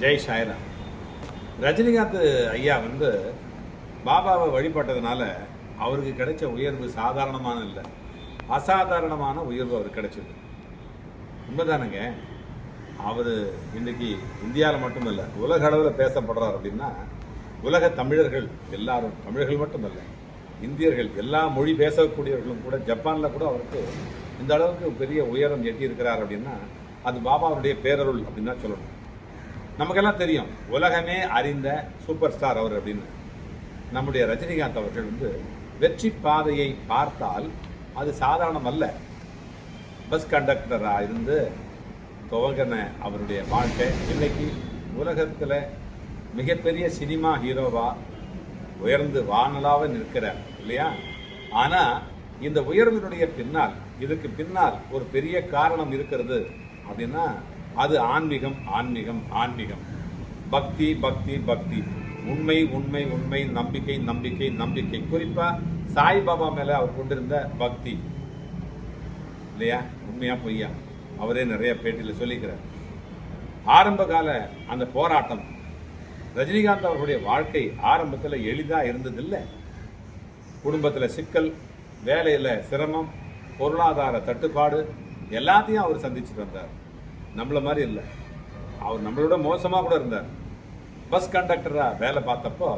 ஜெய் சாய்ராம். ரஜினிகாந்த் ஐயா வந்து பாபாவை வழிபட்டதுனால அவருக்கு கிடைச்ச உயர்வு சாதாரணமான இல்லை. அசாதாரணமான உயர்வு அவருக்கு கிடைச்சது. உண்மைதானங்க? அவர் இன்னைக்கு இந்தியாவில் மட்டும் இல்லை உலக அளவில் பேசப்படுறார் அப்படின்னா உலக தமிழர்கள் எல்லாரும் தமிழர்கள் மட்டுமல்ல இந்தியர்கள் எல்லா மொழி பேசக்கூடியவர்களும் கூட ஜப்பானில் கூட அவருக்கு இந்த அளவுக்கு பெரிய உயரம் எட்டியிருக்கிறார் அப்படின்னா அது பாபாவுடைய பேரருள் அப்படின்னு தான் சொல்லணும். நமக்கெல்லாம் தெரியும் உலகமே அறிந்த சூப்பர் ஸ்டார் அவர் அப்படின்னு. நம்முடைய ரஜினிகாந்த் அவர்கள் வந்து வெற்றி பாதையை பார்த்தால் அது சாதாரணம் அல்ல. பஸ் கண்டக்டராக இருந்து துவங்கின அவருடைய வாழ்க்கை இன்னைக்கு உலகத்தில் மிகப்பெரிய சினிமா ஹீரோவாக உயர்ந்து வானலாக நிற்கிறார் இல்லையா? ஆனால் இந்த உயர்வினுடைய பின்னால் இதுக்கு பின்னால் ஒரு பெரிய காரணம் இருக்கிறது அப்படின்னா அது ஆன்மீகம் ஆன்மீகம் ஆன்மீகம். பக்தி பக்தி பக்தி. உண்மை உண்மை உண்மை நம்பிக்கை நம்பிக்கை நம்பிக்கை. குறிப்பாக சாய்பாபா மேலே அவர் கொண்டிருந்த பக்தி. இல்லையா? உண்மையா பொய்யா? அவரே நிறைய பேட்டியில் சொல்லிக்கிறார். ஆரம்ப கால அந்த போராட்டம் ரஜினிகாந்த் அவர்களுடைய வாழ்க்கை ஆரம்பத்தில் எளிதாக இருந்ததில்லை. குடும்பத்தில் சிக்கல் வேலையில் சிரமம் பொருளாதார தட்டுப்பாடு எல்லாத்தையும் அவர் சந்திச்சுட்டு வந்தார். நம்மள மாதிரி இல்லை. அவர் நம்மளோட மோசமாக கூட இருந்தார். பஸ் கண்டக்டராக வேலை பார்த்தப்போ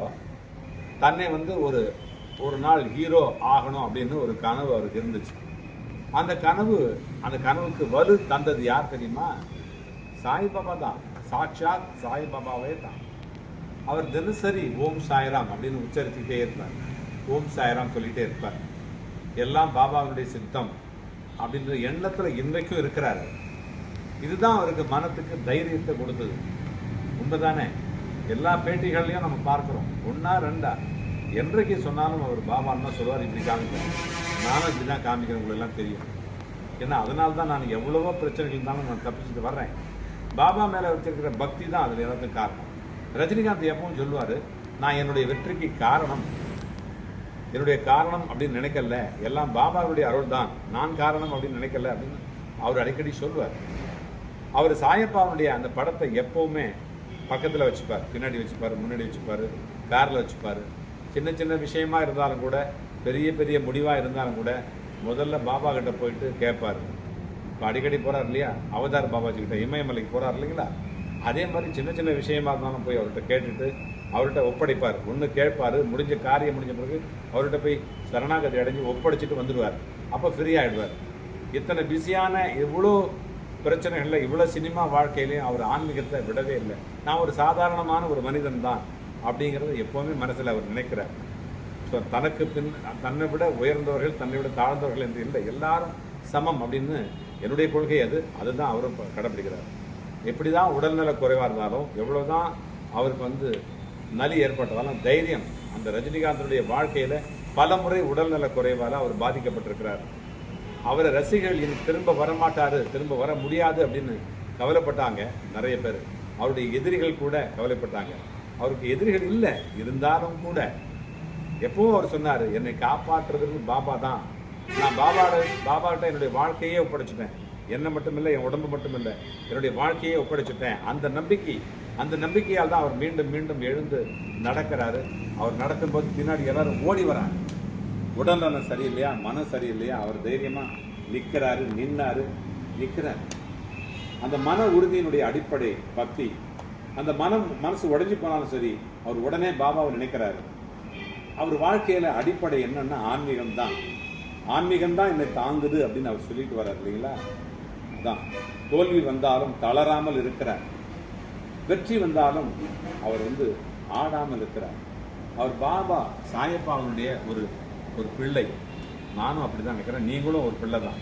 தன்னை வந்து ஒரு ஒரு நாள் ஹீரோ ஆகணும் அப்படின்னு ஒரு கனவு அவருக்கு இருந்துச்சு. அந்த கனவு அந்த கனவுக்கு வலு தந்தது யார் தெரியுமா? சாய்பாபா தான். சாட்சாத் சாய்பாபாவே தான். அவர் தினசரி ஓம் சாய்ராம் அப்படின்னு உச்சரிச்சுக்கிட்டே இருப்பார். ஓம் சாய்ராம் சொல்லிகிட்டே இருப்பார். எல்லாம் பாபாவுடைய சித்தம் அப்படின்ற எண்ணத்தில் இன்றைக்கும் இருக்கிறாரு இதுதான் அவருக்கு மனத்துக்கு தைரியத்தை கொடுத்தது. உண்மைதானே? எல்லா பேட்டிகள்லையும் நம்ம பார்க்குறோம். ஒன்றா ரெண்டா? என்றைக்கு சொன்னாலும் அவர் பாபான்னு தான் சொல்லுவார் இப்படி காமிக்கிறேன் நானும் இப்படி தான் காமிக்கிறேன் உங்களுக்கு எல்லாம் தெரியும். ஏன்னா அதனால தான் நான் எவ்வளவோ பிரச்சனைகள் இருந்தாலும் நான் தப்பிச்சுட்டு வர்றேன். பாபா மேலே வச்சிருக்கிற பக்தி தான் அதில் எல்லாத்துக்கும் காரணம். ரஜினிகாந்த் எப்பவும் சொல்லுவார் நான் என்னுடைய வெற்றிக்கு காரணம். என்னுடைய காரணம் அப்படின்னு நினைக்கல. எல்லாம் பாபாவுடைய அருள் தான் நான் காரணம் அப்படின்னு நினைக்கல அப்படின்னு அவர் அடிக்கடி சொல்லுவார். அவர் சாயப்பாவுடைய அந்த படத்தை எப்போவுமே பக்கத்தில் வச்சுப்பார். பின்னாடி வச்சுப்பார் முன்னாடி வச்சுப்பார் காரில் வச்சுப்பார். சின்ன சின்ன விஷயமா இருந்தாலும் கூட பெரிய பெரிய முடிவாக இருந்தாலும் கூட முதல்ல பாபா கிட்ட போயிட்டு கேட்பார் இப்போ அடிக்கடி போகிறார் இல்லையா? அவதார் பாபாஜி கிட்ட இமயமலைக்கு போகிறார் இல்லைங்களா? அதே மாதிரி சின்ன சின்ன விஷயமா இருந்தாலும் போய் அவர்கிட்ட கேட்டுட்டு அவர்கிட்ட ஒப்படைப்பார். ஒன்று கேட்பார் முடிஞ்ச காரியம் முடிஞ்ச பிறகு அவர்கிட்ட போய் சரணாகதி அடைஞ்சு ஒப்படைச்சிட்டு வந்துடுவார். அப்போ ஃப்ரீ ஆகிடுவார் இத்தனை பிஸியான இவ்வளோ பிரச்சனைகளில் இவ்வளோ சினிமா வாழ்க்கையிலையும் அவர் ஆன்மீகத்தை விடவே இல்லை. நான் ஒரு சாதாரணமான ஒரு மனிதன் தான் அப்படிங்கிறத எப்போவுமே மனசில் அவர் நினைக்கிறார். ஸோ தனக்கு பின் தன்னை விட உயர்ந்தவர்கள் தன்னை விட தாழ்ந்தவர்கள் என்று இல்லை. எல்லாரும் சமம் அப்படின்னு என்னுடைய கொள்கை அது. அதுதான் அவரும் கடைப்பிடிக்கிறார். எப்படி தான் உடல்நல குறைவாக இருந்தாலும் எவ்வளோ தான் அவருக்கு வந்து நலி ஏற்பட்டதாலும் தைரியம் அந்த ரஜினிகாந்தனுடைய வாழ்க்கையில் பல முறை உடல்நல குறைவால் அவர் பாதிக்கப்பட்டிருக்கிறார். அவரை ரசிகர்கள் இனி திரும்ப வரமாட்டாரு திரும்ப வர முடியாது அப்படின்னு கவலைப்பட்டாங்க நிறைய பேர். அவருடைய எதிரிகள் கூட கவலைப்பட்டாங்க. அவருக்கு எதிரிகள் இல்லை இருந்தாலும் கூட. எப்பவும் அவர் சொன்னார் என்னை காப்பாற்றுறதுக்கு பாபா தான். நான் பாபாட பாபாட்ட என்னுடைய வாழ்க்கையே ஒப்படைச்சிட்டேன். என்னை மட்டுமில்லை என் உடம்பு மட்டும் இல்லை என்னுடைய வாழ்க்கையே ஒப்படைச்சிட்டேன். அந்த நம்பிக்கை அந்த நம்பிக்கையால் தான் அவர் மீண்டும் மீண்டும் எழுந்து நடக்கிறாரு. அவர் நடக்கும்போது பின்னாடி எல்லாரும் ஓடி வராங்க. உடல்நலம் சரியில்லையா? மனம் சரியில்லையா? அவர் தைரியமா நிற்கிறாரு நின்னாரு நிற்கிறார் அந்த மன உறுதியினுடைய அடிப்படை பக்தி அந்த மனம் மனசு உடஞ்சி போனாலும் சரி அவர் உடனே பாபாவை நினைக்கிறாரு. அவர் வாழ்க்கையில் அடிப்படை என்னன்னா ஆன்மீகம் தான் ஆன்மீகம் தான் என்னை தாங்குது அப்படின்னு அவர் சொல்லிட்டு வர்றார் இல்லைங்களா? அதான். தோல்வி வந்தாலும் தளராமல் இருக்கிறார். வெற்றி வந்தாலும் அவர் வந்து ஆடாமல் இருக்கிறார். அவர் பாபா சாயப்பாவனுடைய ஒரு ஒரு பிள்ளை. நானும் அப்படி தான் நினைக்கிறேன். நீங்களும் ஒரு பிள்ளை தான்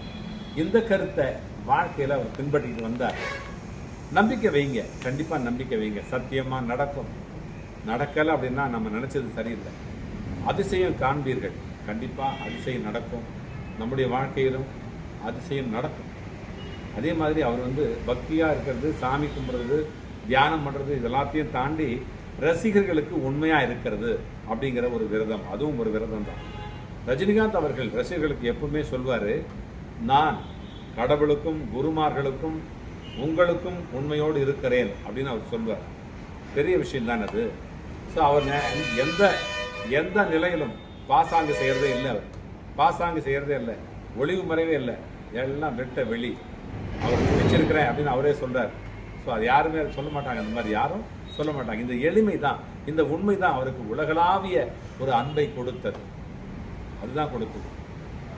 இந்த கருத்தை வாழ்க்கையில் அவர் பின்பற்றிட்டு வந்தார். நம்பிக்கை வைங்க. கண்டிப்பாக நம்பிக்கை வைங்க. சத்தியமாக நடக்கும். நடக்கலை அப்படின்னா நம்ம நினச்சது சரியில்லை. அதிசயம் காண்பீர்கள். கண்டிப்பாக அதிசயம் நடக்கும். நம்முடைய வாழ்க்கையிலும் அதிசயம் நடக்கும். அதே மாதிரி அவர் வந்து பக்தியாக இருக்கிறது சாமி கும்பிட்றது தியானம் பண்ணுறது இதெல்லாத்தையும் தாண்டி ரசிகர்களுக்கு உண்மையாக இருக்கிறது அப்படிங்கிற ஒரு விரதம். அதுவும் ஒரு விரதம் தான் ரஜினிகாந்த் அவர்கள் ரசிகர்களுக்கு எப்பவுமே சொல்வார் நான் கடவுளுக்கும் குருமார்களுக்கும் உங்களுக்கும் உண்மையோடு இருக்கிறேன் அப்படின்னு அவர் சொல்வார். பெரிய விஷயம் தான் அது. ஸோ அவர் எந்த எந்த நிலையிலும் பாசாங்கு செய்கிறதே இல்லை அவர். பாசாங்கு செய்கிறதே இல்லை. ஒளிவு மறைவே இல்லை. எல்லாம் வெட்ட வெளி. அவர் பிடிச்சிருக்கிறேன் அப்படின்னு அவரே சொல்கிறார் ஸோ அது யாருமே சொல்ல மாட்டாங்க. அந்த மாதிரி யாரும் சொல்ல மாட்டாங்க. இந்த எளிமை தான் இந்த உண்மை தான் அவருக்கு உலகளாவிய ஒரு அன்பை கொடுத்தது. அதுதான் கொடுத்தது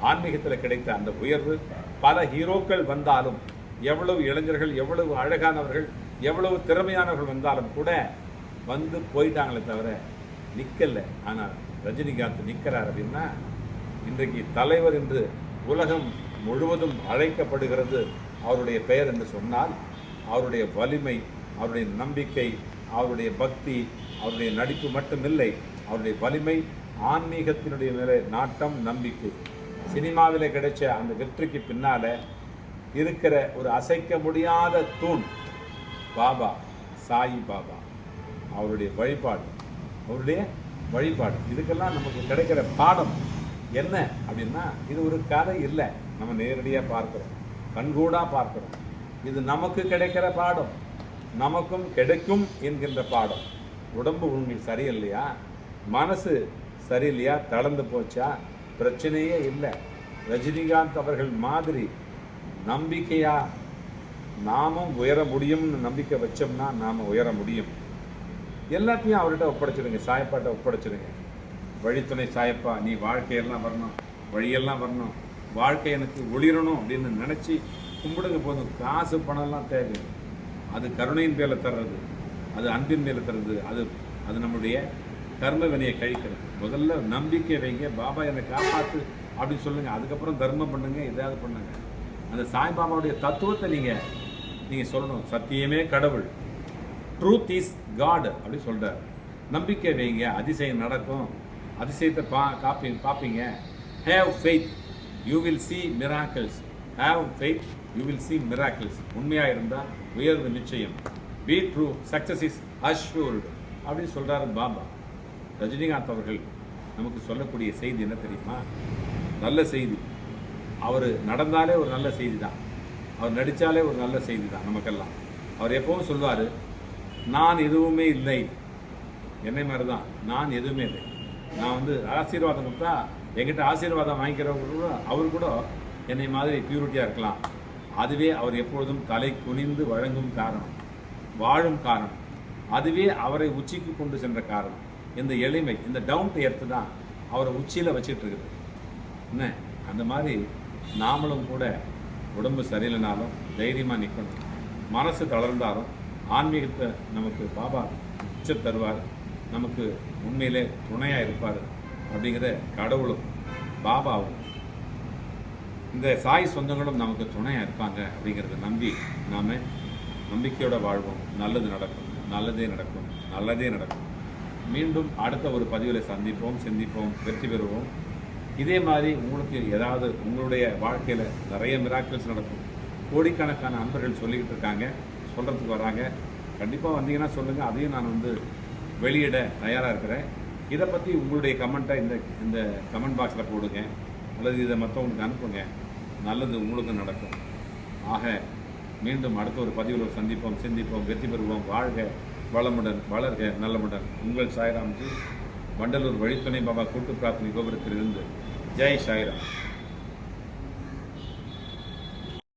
ஆன்மீகத்தில் கிடைத்த அந்த உயர்வு பல ஹீரோக்கள் வந்தாலும் எவ்வளவு இளைஞர்கள் எவ்வளவு அழகானவர்கள் எவ்வளவு திறமையானவர்கள் வந்தாலும் கூட வந்து போயிட்டாங்களே தவிர நிற்கல ஆனால் ரஜினிகாந்த் நிற்கிறார் அப்படின்னா இன்றைக்கு தலைவர் என்று உலகம் முழுவதும் அழைக்கப்படுகிறது. அவருடைய பெயர் என்று சொன்னால் அவருடைய வலிமை அவருடைய நம்பிக்கை அவருடைய பக்தி அவருடைய நடிப்பு மட்டுமில்லை. அவருடைய வலிமை ஆன்மீகத்தினுடைய நிலை நாட்டம் நம்பிக்கை. சினிமாவில் கிடைச்ச அந்த வெற்றிக்கு பின்னால இருக்கிற ஒரு அசைக்க முடியாத தூண் பாபா சாயி பாபா. அவருடைய வழிபாடு. அவருடைய வழிபாடு. இதுக்கெல்லாம் நமக்கு கிடைக்கிற பாடம் என்ன அப்படின்னா இது ஒரு கதை இல்லை. நம்ம நேரடியாக பார்க்குறோம். கண்கூடாக பார்க்குறோம். இது நமக்கு கிடைக்கிற பாடம். நமக்கும் கிடைக்கும் என்கின்ற பாடம். உடம்பு உங்களுக்கு சரியில்லையா? மனசு சரியில்லையா? தளர்ந்து போச்சா? பிரச்சனையே இல்லை. ரஜினிகாந்த் அவர்கள் மாதிரி நம்பிக்கையா நாமும் உயர முடியும்னு நம்பிக்கை வச்சோம்னா நாம் உயர முடியும். எல்லாத்தையும் அவர்கிட்ட ஒப்படைச்சிடுங்க. சாயப்பாட்ட ஒப்படைச்சிடுங்க. வழித்துணை சாயப்பா நீ வாழ்க்கையெல்லாம் வரணும். வழியெல்லாம் வரணும். வாழ்க்கை எனக்கு ஒளிரணும் அப்படின்னு நினச்சி கும்பிடுங்க போதும். காசு பணம்லாம் தேவை. அது கருணையின் மேலே தர்றது. அது அன்பின் மேலே தர்றது. அது அது நம்முடைய கர்ம வினையை கழிக்கிறது முதல்ல நம்பிக்கை வைங்க. பாபா என்னை காப்பாற்று அப்படின்னு சொல்லுங்கள் அதுக்கப்புறம் தர்மம் பண்ணுங்க. எதாவது பண்ணுங்க. அந்த சாய்பாபாவுடைய தத்துவத்தை நீங்கள் நீங்கள் சொல்லணும். சத்தியமே கடவுள். ட்ரூத் இஸ் காடு அப்படின்னு சொல்கிறார் நம்பிக்கை வைங்க. அதிசயம் நடக்கும். அதிசயத்தை பா காப்பி பார்ப்பீங்க have faith you will see miracles have faith you will see miracles உண்மையாக இருந்தால் உயர்வு நிச்சயம். Be true success is assured அப்படின்னு சொல்கிறாரு பாபா. ரஜினிகாந்த் அவர்கள் நமக்கு சொல்லக்கூடிய செய்தி என்ன தெரியுமா? நல்ல செய்தி. அவர் நடந்தாலே ஒரு நல்ல செய்தி தான் அவர் நடித்தாலே ஒரு நல்ல செய்தி தான் நமக்கெல்லாம். அவர் எப்போவும் சொல்வார் நான் எதுவுமே இல்லை. என்னை மாதிரி தான் நான் எதுவுமே இல்லை. நான் வந்து ஆசீர்வாதம் கொடுத்தா என்கிட்ட ஆசீர்வாதம் வாங்கிக்கிறவங்க கூட அவர் கூட என்னை மாதிரி பியூரிட்டியாக இருக்கலாம். அதுவே அவர் எப்பொழுதும் தலை குனிந்து வழங்கும் காரணம். வாழும் காரணம். அதுவே அவரை உச்சிக்கு கொண்டு சென்ற காரணம். இந்த எளிமை இந்த டவுன் டு எர்த்து தான் அவரை உச்சியில் வச்சுட்டு இருக்குது. என்ன? அந்த மாதிரி நாமளும் கூட உடம்பு சரியில்லைனாலும் தைரியமாக நிற்கணும் மனசு தளர்ந்தாலும் ஆன்மீகத்தை நமக்கு பாபா உச்ச தருவார். நமக்கு உண்மையிலே துணையாக இருப்பார் அப்படிங்கிற கடவுளும் பாபாவும் இந்த சாய் சொந்தங்களும் நமக்கு துணையாக இருப்பாங்க அப்படிங்கிறத நம்பி நாம் நம்பிக்கையோட வாழ்வோம். நல்லது நடக்கும். நல்லதே நடக்கும். நல்லதே நடக்கும். மீண்டும் அடுத்த ஒரு பதிவில் சந்திப்போம் சிந்திப்போம் வெற்றி பெறுவோம். இதே மாதிரி உங்களுக்கு ஏதாவது உங்களுடைய வாழ்க்கையில் நிறைய மிராக்கிள்ஸ் நடக்கும். கோடிக்கணக்கான அன்பர்கள் சொல்லிக்கிட்டு இருக்காங்க சொல்கிறதுக்கு வராங்க. கண்டிப்பாக வந்தீங்கன்னா சொல்லுங்கள் அதையும் நான் வந்து வெளியிட தயாராக இருக்கிறேன். இதை பற்றி உங்களுடைய கமெண்ட்டை இந்த இந்த கமெண்ட் பாக்ஸில் போடுங்க. அல்லது இதை மற்றவங்களுக்கு அனுப்புங்க. நல்லது உங்களுக்கும் நடக்கும். ஆக மீண்டும் அடுத்த ஒரு பதிவில் சந்திப்போம் சிந்திப்போம் வெற்றி பெறுவோம். வாழ்க வளமுடன் வளர்க நல்லமுடன். உங்கள் சாய்ராம்ஜி வண்டலூர் வழித்துணை பாபா கூட்டு பிரார்த்தனை கோபுரத்திலிருந்து. ஜெய் சாய்ராம்.